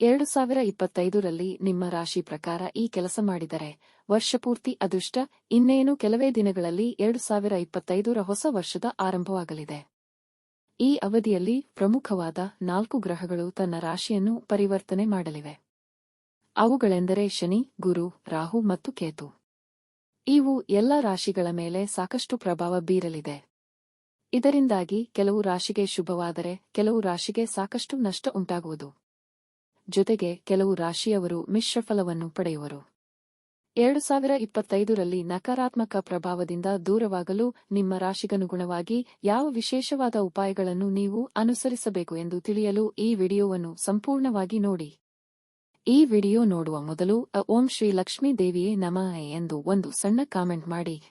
ಎರಡು ಸಾವಿರ ಇಪ್ಪತ್ತೈದರಲ್ಲಿ ನಿಮ್ಮ ರಾಶಿ ಪ್ರಕಾರ ಈ ಕೆಲಸ ಮಾಡಿದರೆ, ವರ್ಷಪೂರ್ತಿ ಅದೃಷ್ಟ, ಇನ್ನೇನು ಕೆಲವೇ ದಿನಗಳಲ್ಲಿ ಎರಡು ಸಾವಿರ ಇಪ್ಪತ್ತೈದರ ಹೊಸ ವರ್ಷದ ಆರಂಭವಾಗಲಿದೆ. ಈ ಅವಧಿಯಲ್ಲಿ ಪ್ರಮುಖವಾದ ನಾಲ್ಕು ಗ್ರಹಗಳು ತನ್ನ ರಾಶಿಯನ್ನು ಪರಿವರ್ತನೆ ಮಾಡಲಿವೆ. ಅವುಗಳೆಂದರೆ ಶನಿ, ಗುರು, ರಾಹು ಮತ್ತು ಕೇತು. ಇವು ಎಲ್ಲ ರಾಶಿಗಳ ಮೇಲೆ ಸಾಕಷ್ಟು ಪ್ರಭಾವ ಬೀರಲಿದೆ. ಇದರಿಂದಾಗಿ ಕೆಲವು ರಾಶಿಗೆ ಶುಭವಾದರೆ, ಕೆಲವು ರಾಶಿಗೆ ಸಾಕಷ್ಟು ನಷ್ಟ ಉಂಟಾಗುವುದು. ಜೊತೆಗೆ ಕೆಲವು ರಾಶಿಯವರು ಮಿಶ್ರಫಲವನ್ನು ಪಡೆಯುವರು. ಎರಡು ಸಾವಿರ ಇಪ್ಪತ್ತೈದರಲ್ಲಿ ನಕಾರಾತ್ಮಕ ಪ್ರಭಾವದಿಂದ ದೂರವಾಗಲು ನಿಮ್ಮ ರಾಶಿಗನುಗುಣವಾಗಿ ಯಾವ ವಿಶೇಷವಾದ ಉಪಾಯಗಳನ್ನು ನೀವು ಅನುಸರಿಸಬೇಕು ಎಂದು ತಿಳಿಯಲು ಈ ವಿಡಿಯೋವನ್ನು ಸಂಪೂರ್ಣವಾಗಿ ನೋಡಿ. ಈ ವಿಡಿಯೋ ನೋಡುವ ಮೊದಲು ಓಂ ಶ್ರೀ ಲಕ್ಷ್ಮೀ ದೇವಿಯೇ ನಮಃ ಎಂದು ಒಂದು ಸಣ್ಣ ಕಾಮೆಂಟ್ ಮಾಡಿ.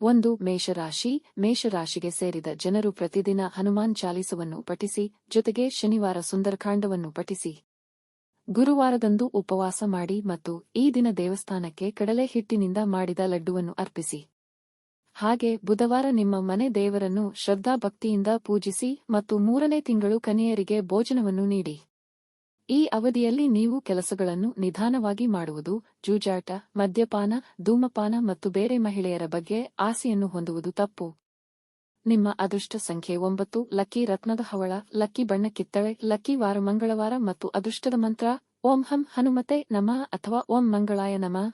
ಒಂದು, ಮೇಷರಾಶಿ. ಮೇಷರಾಶಿಗೆ ಸೇರಿದ ಜನರು ಪ್ರತಿದಿನ ಹನುಮಾನ್ ಚಾಲಿಸವನ್ನು ಪಠಿಸಿ, ಜೊತೆಗೆ ಶನಿವಾರ ಸುಂದರಕಾಂಡವನ್ನು ಪಠಿಸಿ. ಗುರುವಾರದಂದು ಉಪವಾಸ ಮಾಡಿ ಮತ್ತು ಈ ದಿನ ದೇವಸ್ಥಾನಕ್ಕೆ ಕಡಲೆ ಹಿಟ್ಟಿನಿಂದ ಮಾಡಿದ ಲಡ್ಡುವನ್ನು ಅರ್ಪಿಸಿ. ಹಾಗೆ ಬುಧವಾರ ನಿಮ್ಮ ಮನೆ ದೇವರನ್ನು ಶ್ರದ್ಧಾಭಕ್ತಿಯಿಂದ ಪೂಜಿಸಿ ಮತ್ತು ಮೂರನೇ ತಿಂಗಳು ಕನೆಯರಿಗೆ ಭೋಜನವನ್ನು ನೀಡಿ. ಈ ಅವಧಿಯಲ್ಲಿ ನೀವು ಕೆಲಸಗಳನ್ನು ನಿಧಾನವಾಗಿ ಮಾಡುವುದು, ಜೂಜಾಟ, ಮದ್ಯಪಾನ, ಧೂಮಪಾನ ಮತ್ತು ಬೇರೆ ಮಹಿಳೆಯರ ಬಗ್ಗೆ ಆಸೆಯನ್ನು ಹೊಂದುವುದು ತಪ್ಪು. ನಿಮ್ಮ ಅದೃಷ್ಟ ಸಂಖ್ಯೆ ಒಂಬತ್ತು, ಲಕ್ಕಿ ರತ್ನದ ಹವಳ, ಲಕ್ಕಿ ಬಣ್ಣ ಕಿತ್ತಳೆ, ಲಕ್ಕಿ ವಾರ ಮಂಗಳವಾರ ಮತ್ತು ಅದೃಷ್ಟದ ಮಂತ್ರ, ಓಂ ಹಂ ಹನುಮತೆ ನಮಃ ಅಥವಾ ಓಂ ಮಂಗಳಾಯ ನಮ.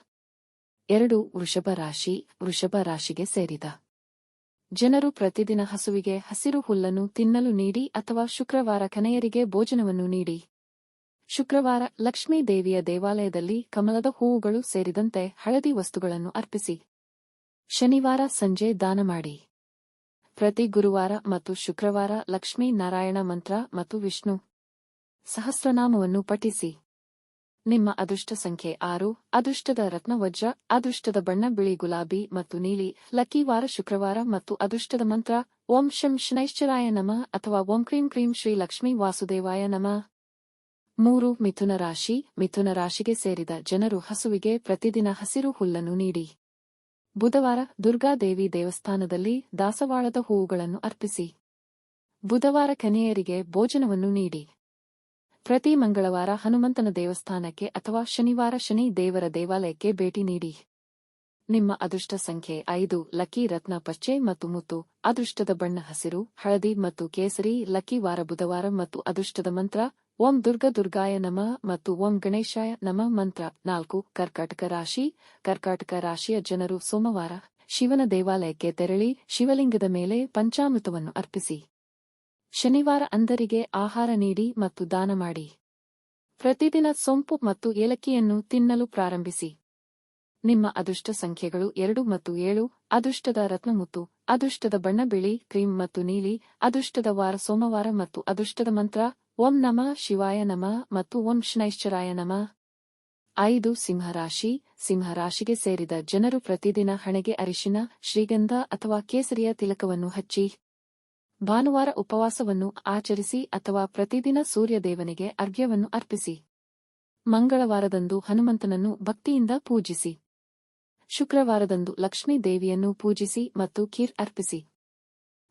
ಎರಡು, ವೃಷಭ ರಾಶಿ, ವೃಷಭ ರಾಶಿಗೆ ಸೇರಿದ. ಜನರು ಪ್ರತಿದಿನ ಹಸುವಿಗೆ, ಹಸಿರು ಹುಲ್ಲನ್ನು ತಿನ್ನಲು ನೀಡಿ ಅಥವಾ ಶುಕ್ರವಾರ ಕನೆಯರಿಗೆ ಭೋಜನವನ್ನು ನೀಡಿ. ಶುಕ್ರವಾರ ಲಕ್ಷ್ಮೀ ದೇವಿಯ ದೇವಾಲಯದಲ್ಲಿ ಕಮಲದ ಹೂವುಗಳು ಸೇರಿದಂತೆ ಹಳದಿ ವಸ್ತುಗಳನ್ನು ಅರ್ಪಿಸಿ. ಶನಿವಾರ ಸಂಜೆ ದಾನ ಮಾಡಿ. ಪ್ರತಿ ಗುರುವಾರ ಮತ್ತು ಶುಕ್ರವಾರ ಲಕ್ಷ್ಮೀ ನಾರಾಯಣ ಮಂತ್ರ ಮತ್ತು ವಿಷ್ಣು. ಸಹಸ್ರನಾಮವನ್ನು ಪಠಿಸಿ. ನಿಮ್ಮ ಅದೃಷ್ಟ ಸಂಖ್ಯೆ ಆರು, ಅದೃಷ್ಟದ ರತ್ನವಜ್ರ ಅದೃಷ್ಟದ ಬಣ್ಣ ಬಿಳಿ ಗುಲಾಬಿ ಮತ್ತು ನೀಲಿ, ಲಕ್ಕಿ ವಾರ ಶುಕ್ರವಾರ ಮತ್ತು ಅದೃಷ್ಟದ ಮಂತ್ರ, ಓಂ ಶಂ ಶನೈಶ್ಚರಾಯ ನಮ ಅಥವಾ ಓಂ ಕ್ರೀಂ ಕ್ರೀಂ ಶ್ರೀ ಲಕ್ಷ್ಮೀ ವಾಸುದೇವಾಯ ನಮ. ಮೂರು, ಮಿಥುನ ರಾಶಿ, ಮಿಥುನ ರಾಶಿಗೆ ಸೇರಿದ ಜನರು ಹಸುವಿಗೆ ಪ್ರತಿದಿನ ಹಸಿರು ಹುಲ್ಲನ್ನು ನೀಡಿ. ಬುಧವಾರ ದುರ್ಗಾದೇವಿ ದೇವಸ್ಥಾನದಲ್ಲಿ ದಾಸವಾಳದ ಹೂವುಗಳನ್ನು ಅರ್ಪಿಸಿ. ಬುಧವಾರ ಕನ್ಯೆಯರಿಗೆ ಭೋಜನವನ್ನು ನೀಡಿ. ಪ್ರತಿ ಮಂಗಳವಾರ ಹನುಮಂತನ ದೇವಸ್ಥಾನಕ್ಕೆ ಅಥವಾ ಶನಿವಾರ ಶನಿ ದೇವರ ದೇವಾಲಯಕ್ಕೆ ಭೇಟಿ ನೀಡಿ. ನಿಮ್ಮ ಅದೃಷ್ಟ ಸಂಖ್ಯೆ ಐದು, ಲಕ್ಕಿ ರತ್ನ ಪಚ್ಚೆ ಮತ್ತು ಮುತ್ತು, ಅದೃಷ್ಟದ ಬಣ್ಣ ಹಸಿರು, ಹಳದಿ ಮತ್ತು ಕೇಸರಿ, ಲಕ್ಕಿ ವಾರ ಬುಧವಾರ ಮತ್ತು ಅದೃಷ್ಟದ ಮಂತ್ರ ಓಂ ದುರ್ಗ ದುರ್ಗಾಯ ನಮಃ ಮತ್ತು ಓಂ ಗಣೇಶಾಯ ನಮಃ ಮಂತ್ರ ನಾಲ್ಕು, ಕರ್ಕಾಟಕ ರಾಶಿ, ಕರ್ಕಾಟಕ ರಾಶಿಯ ಜನರು ಸೋಮವಾರ ಶಿವನ ದೇವಾಲಯಕ್ಕೆ ತೆರಳಿ ಶಿವಲಿಂಗದ ಮೇಲೆ ಪಂಚಾಮೃತವನ್ನು ಅರ್ಪಿಸಿ. ಶನಿವಾರ ಅಂದರಿಗೆ ಆಹಾರ ನೀಡಿ ಮತ್ತು ದಾನ ಮಾಡಿ. ಪ್ರತಿದಿನ ಸೊಂಪು ಮತ್ತು ಏಲಕ್ಕಿಯನ್ನು ತಿನ್ನಲು ಪ್ರಾರಂಭಿಸಿ. ನಿಮ್ಮ ಅದೃಷ್ಟ ಸಂಖ್ಯೆಗಳು ಎರಡು ಮತ್ತು ಏಳು, ಅದೃಷ್ಟದ ರತ್ನಮುತ್ತು, ಅದೃಷ್ಟದ ಬಣ್ಣ ಬಿಳಿ ಕ್ರೀಮ್ ಮತ್ತು ನೀಲಿ, ಅದೃಷ್ಟದ ವಾರ ಸೋಮವಾರ ಮತ್ತು ಅದೃಷ್ಟದ ಮಂತ್ರ ಓಂ ನಮ ಶಿವಾಯ ನಮ ಮತ್ತು ಓಂ ಶನೈಶ್ಚರಾಯ ನಮ. ಐದು ಸಿಂಹರಾಶಿ. ಸಿಂಹರಾಶಿಗೆ ಸೇರಿದ ಜನರು ಪ್ರತಿದಿನ ಹಣೆಗೆ ಅರಿಶಿನ, ಶ್ರೀಗಂಧ ಅಥವಾ ಕೇಸರಿಯ ತಿಲಕವನ್ನು ಹಚ್ಚಿ, ಭಾನುವಾರ ಉಪವಾಸವನ್ನು ಆಚರಿಸಿ ಅಥವಾ ಪ್ರತಿದಿನ ಸೂರ್ಯದೇವನಿಗೆ ಅರ್ಘ್ಯವನ್ನು ಅರ್ಪಿಸಿ, ಮಂಗಳವಾರದಂದು ಹನುಮಂತನನ್ನು ಭಕ್ತಿಯಿಂದ ಪೂಜಿಸಿ, ಶುಕ್ರವಾರದಂದು ಲಕ್ಷ್ಮೀ ದೇವಿಯನ್ನು ಪೂಜಿಸಿ ಮತ್ತು ಖೀರ್ ಅರ್ಪಿಸಿ.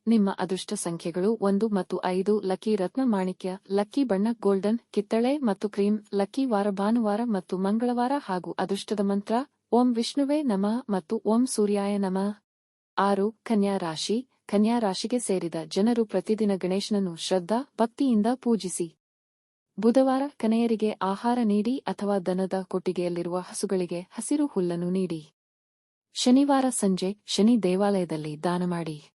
ನಿಮ್ಮ ಅದೃಷ್ಟ ಸಂಖ್ಯೆಗಳು ಒಂದು ಮತ್ತು ಐದು, ಲಕ್ಕಿ ರತ್ನ ಮಾಣಿಕ್ಯ, ಲಕ್ಕಿ ಬಣ್ಣ, ಗೋಲ್ಡನ್, ಕಿತ್ತಳೆ ಮತ್ತು ಕ್ರೀಮ್, ಲಕ್ಕಿ ವಾರ, ಭಾನುವಾರ ಮತ್ತು ಮಂಗಳವಾರ ಹಾಗೂ ಅದೃಷ್ಟದ ಮಂತ್ರ, ಓಂ ವಿಷ್ಣುವೇ ನಮಃ ಮತ್ತು ಓಂ ಸೂರ್ಯಾಯ ನಮ. ಆರು, ಕನ್ಯಾ ರಾಶಿ, ಕನ್ಯಾ ರಾಶಿಗೆ ಸೇರಿದ ಜನರು ಪ್ರತಿದಿನ ಗಣೇಶನನ್ನು ಶ್ರದ್ಧಾ, ಭಕ್ತಿಯಿಂದ ಪೂಜಿಸಿ. ಬುಧವಾರ ಕನೆಯರಿಗೆ ಆಹಾರ ನೀಡಿ ಅಥವಾ ದನದ ಕೊಟ್ಟಿಗೆಯಲ್ಲಿರುವ ಹಸುಗಳಿಗೆ ಹಸಿರು ಹುಲ್ಲನ್ನು ನೀಡಿ. ಶನಿವಾರ ಸಂಜೆ ಶನಿ ದೇವಾಲಯದಲ್ಲಿ ದಾನ ಮಾಡಿ.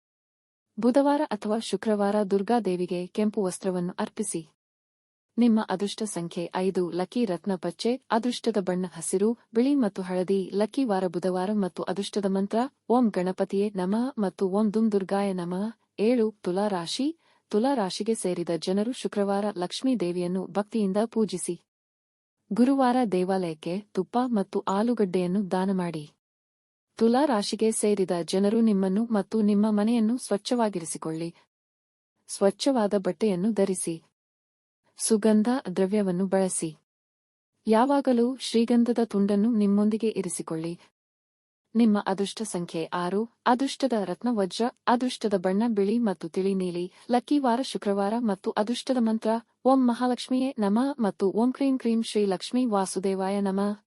ಬುಧವಾರ ಅಥವಾ ಶುಕ್ರವಾರ ದುರ್ಗಾದೇವಿಗೆ ಕೆಂಪು ವಸ್ತ್ರವನ್ನು ಅರ್ಪಿಸಿ. ನಿಮ್ಮ ಅದೃಷ್ಟ ಸಂಖ್ಯೆ ಐದು, ಲಕ್ಕಿ ರತ್ನ ಪಚ್ಚೆ, ಅದೃಷ್ಟದ ಬಣ್ಣ ಹಸಿರು, ಬಿಳಿ ಮತ್ತು ಹಳದಿ, ಲಕ್ಕಿ ವಾರ ಬುಧವಾರ ಮತ್ತು ಅದೃಷ್ಟದ ಮಂತ್ರ, ಓಂ ಗಣಪತಿಯೇ ನಮಃ ಮತ್ತು ಓಂ ದುಂ ದುರ್ಗಾಯ ನಮಃ. ಏಳು, ತುಲಾ ರಾಶಿ, ತುಲಾ ರಾಶಿಗೆ ಸೇರಿದ ಜನರು ಶುಕ್ರವಾರ ಲಕ್ಷ್ಮೀ ದೇವಿಯನ್ನು ಭಕ್ತಿಯಿಂದ ಪೂಜಿಸಿ. ಗುರುವಾರ ದೇವಾಲಯಕ್ಕೆ ತುಪ್ಪ ಮತ್ತು ಆಲೂಗಡ್ಡೆಯನ್ನು ದಾನ ಮಾಡಿ. ತುಲಾ ರಾಶಿಗೆ ಸೇರಿದ ಜನರು ನಿಮ್ಮನ್ನು ಮತ್ತು ನಿಮ್ಮ ಮನೆಯನ್ನು ಸ್ವಚ್ಛವಾಗಿರಿಸಿಕೊಳ್ಳಿ. ಸ್ವಚ್ಛವಾದ ಬಟ್ಟೆಯನ್ನು ಧರಿಸಿ. ಸುಗಂಧ ದ್ರವ್ಯವನ್ನು ಬಳಸಿ. ಯಾವಾಗಲೂ ಶ್ರೀಗಂಧದ ತುಂಡನ್ನು ನಿಮ್ಮೊಂದಿಗೆ ಇರಿಸಿಕೊಳ್ಳಿ. ನಿಮ್ಮ ಅದೃಷ್ಟ ಸಂಖ್ಯೆ ಆರು, ಅದೃಷ್ಟದ ರತ್ನ ವಜ್ರ, ಅದೃಷ್ಟದ ಬಣ್ಣ ಬಿಳಿ ಮತ್ತು ತಿಳಿ ನೀಲಿ, ಲಕ್ಕಿ ವಾರ ಶುಕ್ರವಾರ ಮತ್ತು ಅದೃಷ್ಟದ ಮಂತ್ರ, ಓಂ ಮಹಾಲಕ್ಷ್ಮಿಯೇ ನಮಃ ಮತ್ತು ಓಂ ಕ್ರೀಂ ಕ್ರೀಂ ಶ್ರೀ ಲಕ್ಷ್ಮೀ ವಾಸುದೇವಾಯ ನಮಃ.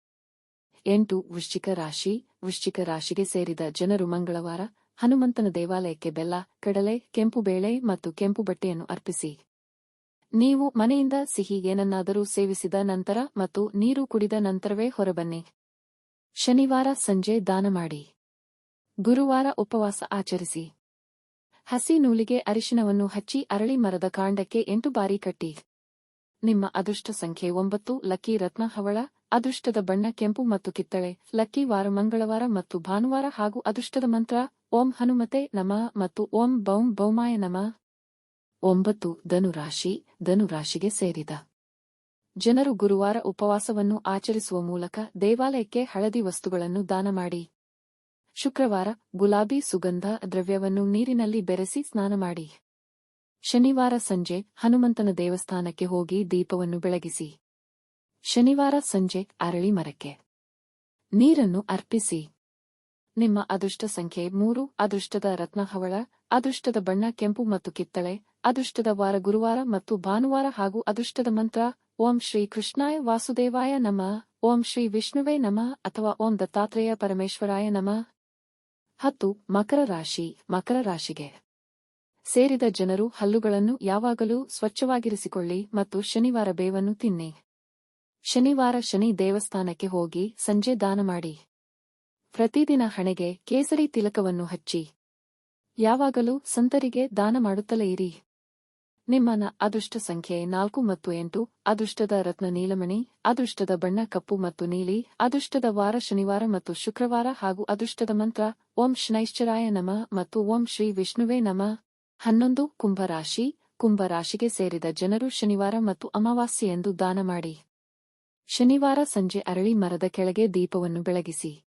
ಎಂಟು ವೃಶ್ಚಿಕ ರಾಶಿ, ವೃಶ್ಚಿಕ ರಾಶಿಗೆ ಸೇರಿದ ಜನರು ಮಂಗಳವಾರ ಹನುಮಂತನ ದೇವಾಲಯಕ್ಕೆ ಬೆಲ್ಲ, ಕಡಲೆ, ಕೆಂಪು ಬೇಳೆ ಮತ್ತು ಕೆಂಪು ಬಟ್ಟೆಯನ್ನು ಅರ್ಪಿಸಿ. ನೀವು ಮನೆಯಿಂದ ಸಿಹಿ ಏನನ್ನಾದರೂ ಸೇವಿಸಿದ ನಂತರ ಮತ್ತು ನೀರು ಕುಡಿದ ನಂತರವೇ ಹೊರಬನ್ನಿ. ಶನಿವಾರ ಸಂಜೆ ದಾನ ಮಾಡಿ. ಗುರುವಾರ ಉಪವಾಸ ಆಚರಿಸಿ. ಹಸಿ ನೂಲಿಗೆ ಅರಿಶಿನವನ್ನು ಹಚ್ಚಿ ಅರಳಿ ಮರದ ಕಾಂಡಕ್ಕೆ ಎಂಟು ಬಾರಿ ಕಟ್ಟಿ. ನಿಮ್ಮ ಅದೃಷ್ಟ ಸಂಖ್ಯೆ ಒಂಬತ್ತು, ಲಕ್ಕಿ ರತ್ನ ಹವಳ ಅದೃಷ್ಟದ ಬಣ್ಣ ಕೆಂಪು ಮತ್ತು ಕಿತ್ತಳೆ, ಲಕ್ಕಿ ವಾರ ಮಂಗಳವಾರ ಮತ್ತು ಭಾನುವಾರ ಹಾಗೂ ಅದೃಷ್ಟದ ಮಂತ್ರ, ಓಂ ಹನುಮತೆ ನಮ ಮತ್ತು ಓಂ ಬೌಂ ಬೌಮಾಯ ನಮ. ಒಂಬತ್ತು, ಧನುರಾಶಿ, ಧನುರಾಶಿಗೆ ಸೇರಿದ. ಜನರು ಗುರುವಾರ ಉಪವಾಸವನ್ನು ಆಚರಿಸುವ ಮೂಲಕ ದೇವಾಲಯಕ್ಕೆ ಹಳದಿ ವಸ್ತುಗಳನ್ನು ದಾನ ಮಾಡಿ. ಶುಕ್ರವಾರ ಗುಲಾಬಿ ಸುಗಂಧ ದ್ರವ್ಯವನ್ನು ನೀರಿನಲ್ಲಿ ಬೆರೆಸಿ ಸ್ನಾನ ಮಾಡಿ. ಶನಿವಾರ ಸಂಜೆ ಹನುಮಂತನ ದೇವಸ್ಥಾನಕ್ಕೆ ಹೋಗಿ ದೀಪವನ್ನು ಬೆಳಗಿಸಿ. ಶನಿವಾರ ಸಂಜೆ ಅರಳಿ ಮರಕ್ಕೆ. ನೀರನ್ನು ಅರ್ಪಿಸಿ. ನಿಮ್ಮ ಅದೃಷ್ಟ ಸಂಖ್ಯೆ ಮೂರು, ಅದೃಷ್ಟದ ರತ್ನ ಹವಳ ಅದೃಷ್ಟದ ಬಣ್ಣ ಕೆಂಪು ಮತ್ತು ಕಿತ್ತಳೆ, ಅದೃಷ್ಟದ ವಾರ ಗುರುವಾರ ಮತ್ತು ಭಾನುವಾರ ಹಾಗೂ ಅದೃಷ್ಟದ ಮಂತ್ರ, ಓಂ ಶ್ರೀ ಕೃಷ್ಣಾಯ ವಾಸುದೇವಾಯ ನಮ, ಓಂ ಶ್ರೀ ವಿಷ್ಣುವೇ ನಮ ಅಥವಾ ಓಂ ದತ್ತಾತ್ರೇಯ ಪರಮೇಶ್ವರಾಯ ನಮ. ಹತ್ತು, ಮಕರ ರಾಶಿ, ಮಕರ ರಾಶಿಗೆ. ಸೇರಿದ ಜನರು ಹಲ್ಲುಗಳನ್ನು ಯಾವಾಗಲೂ ಸ್ವಚ್ಛವಾಗಿರಿಸಿಕೊಳ್ಳಿ ಮತ್ತು ಶನಿವಾರ ಬೇವನ್ನು ತಿನ್ನಿ. ಶನಿವಾರ ಶನಿ ದೇವಸ್ಥಾನಕ್ಕೆ ಹೋಗಿ ಸಂಜೆ ದಾನ ಮಾಡಿ. ಪ್ರತಿದಿನ ಹಣೆಗೆ ಕೇಸರಿ ತಿಲಕವನ್ನು ಹಚ್ಚಿ. ಯಾವಾಗಲೂ ಸಂತರಿಗೆ ದಾನ ಮಾಡುತ್ತಲೇ ಇರಿ. ನಿಮ್ಮನ ಅದೃಷ್ಟ ಸಂಖ್ಯೆ ನಾಲ್ಕು ಮತ್ತು ಎಂಟು, ಅದೃಷ್ಟದ ರತ್ನ ನೀಲಮಣಿ, ಅದೃಷ್ಟದ ಬಣ್ಣ ಕಪ್ಪು ಮತ್ತು ನೀಲಿ, ಅದೃಷ್ಟದ ವಾರ ಶನಿವಾರ ಮತ್ತು ಶುಕ್ರವಾರ ಹಾಗೂ ಅದೃಷ್ಟದ ಮಂತ್ರ, ಓಂ ಶನೈಶ್ಚರಾಯ ನಮ ಮತ್ತು ಓಂ ಶ್ರೀ ವಿಷ್ಣುವೇ ನಮ. ಹನ್ನೊಂದು ಕುಂಭರಾಶಿ ಕುಂಭರಾಶಿಗೆ ಸೇರಿದ ಜನರು ಶನಿವಾರ ಮತ್ತು ಅಮಾವಾಸ್ಯೆಯೆಂದು ದಾನ ಮಾಡಿ. ಶನಿವಾರ ಸಂಜೆ ಅರಳಿ ಮರದ ಕೆಳಗೆ ದೀಪವನ್ನು ಬೆಳಗಿಸಿ.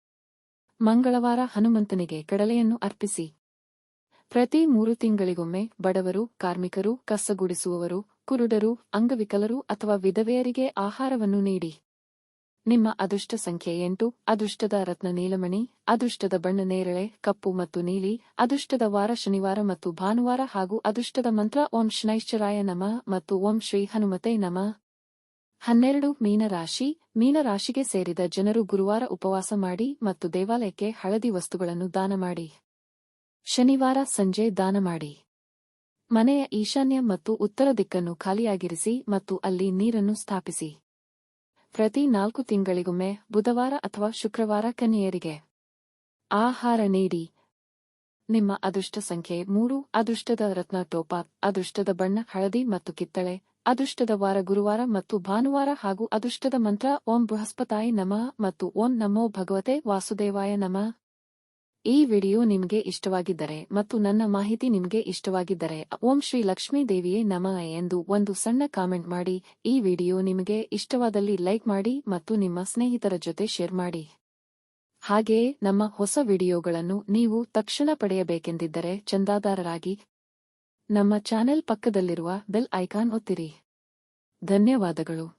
ಮಂಗಳವಾರ ಹನುಮಂತನಿಗೆ ಕಡಲೆಯನ್ನು ಅರ್ಪಿಸಿ. ಪ್ರತಿ ಮೂರು ತಿಂಗಳಿಗೊಮ್ಮೆ ಬಡವರು, ಕಾರ್ಮಿಕರು, ಕಸಗುಡಿಸುವವರು, ಕುರುಡರು, ಅಂಗವಿಕಲರು ಅಥವಾ ವಿಧವೆಯರಿಗೆ ಆಹಾರವನ್ನು ನೀಡಿ. ನಿಮ್ಮ ಅದೃಷ್ಟ ಸಂಖ್ಯೆ ಎಂಟು, ಅದೃಷ್ಟದ ರತ್ನ ನೀಲಮಣಿ, ಅದೃಷ್ಟದ ಬಣ್ಣ ನೇರಳೆ, ಕಪ್ಪು ಮತ್ತು ನೀಲಿ, ಅದೃಷ್ಟದ ವಾರ ಶನಿವಾರ ಮತ್ತು ಭಾನುವಾರ ಹಾಗೂ ಅದೃಷ್ಟದ ಮಂತ್ರ ಓಂ ಶನೈಶ್ಚರಾಯ ನಮ ಮತ್ತು ಓಂ ಶ್ರೀ ಹನುಮತೆ ನಮಃ. ಹನ್ನೆರಡು ಮೀನರಾಶಿ. ಮೀನರಾಶಿಗೆ ಸೇರಿದ ಜನರು ಗುರುವಾರ ಉಪವಾಸ ಮಾಡಿ ಮತ್ತು ದೇವಾಲಯಕ್ಕೆ ಹಳದಿ ವಸ್ತುಗಳನ್ನು ದಾನ ಮಾಡಿ. ಶನಿವಾರ ಸಂಜೆ ದಾನ ಮಾಡಿ. ಮನೆಯ ಈಶಾನ್ಯ ಮತ್ತು ಉತ್ತರ ದಿಕ್ಕನ್ನು ಖಾಲಿಯಾಗಿರಿಸಿ ಮತ್ತು ಅಲ್ಲಿ ನೀರನ್ನು ಸ್ಥಾಪಿಸಿ. ಪ್ರತಿ ನಾಲ್ಕು ತಿಂಗಳಿಗೊಮ್ಮೆ ಬುಧವಾರ ಅಥವಾ ಶುಕ್ರವಾರ ಕನ್ಯೆಯರಿಗೆ ಆಹಾರ ನೀಡಿ. ನಿಮ್ಮ ಅದೃಷ್ಟ ಸಂಖ್ಯೆ ಮೂರು. ಅದೃಷ್ಟದ ರತ್ನ, ಟೋಪಾ. ಅದೃಷ್ಟದ ಬಣ್ಣ, ಹಳದಿ ಮತ್ತು ಕಿತ್ತಳೆ. ಅದೃಷ್ಟದ ವಾರ ಗುರುವಾರ ಮತ್ತು ಭಾನುವಾರ ಹಾಗೂ ಅದೃಷ್ಟದ ಮಂತ್ರ, ಓಂ ಬೃಹಸ್ಪತಾಯಿ ನಮಃ ಮತ್ತು ಓಂ ನಮೋ ಭಗವತೆ ವಾಸುದೇವಾಯ ನಮಃ. ಈ ವಿಡಿಯೋ ನಿಮಗೆ ಇಷ್ಟವಾಗಿದ್ದರೆ ಮತ್ತು ನನ್ನ ಮಾಹಿತಿ ನಿಮಗೆ ಇಷ್ಟವಾಗಿದ್ದರೆ ಓಂ ಶ್ರೀ ಲಕ್ಷ್ಮೀ ದೇವಿಯೇ ನಮಃ ಎಂದು ಒಂದು ಸಣ್ಣ ಕಾಮೆಂಟ್ ಮಾಡಿ, ಈ ವಿಡಿಯೋ ನಿಮಗೆ ಇಷ್ಟವಾದಲ್ಲಿ ಲೈಕ್ ಮಾಡಿ ಮತ್ತು ನಿಮ್ಮ ಸ್ನೇಹಿತರ ಜೊತೆ ಶೇರ್ ಮಾಡಿ. ಹಾಗೆಯೇ ನಮ್ಮ ಹೊಸ ವಿಡಿಯೋಗಳನ್ನು ನೀವು ತಕ್ಷಣ ಪಡೆಯಬೇಕೆಂದಿದ್ದರೆ ಚಂದಾದಾರರಾಗಿ ನಮ್ಮ ಚಾನೆಲ್ ಪಕ್ಕದಲ್ಲಿರುವ ಬೆಲ್ ಐಕಾನ್ ಒತ್ತಿರಿ. ಧನ್ಯವಾದಗಳು.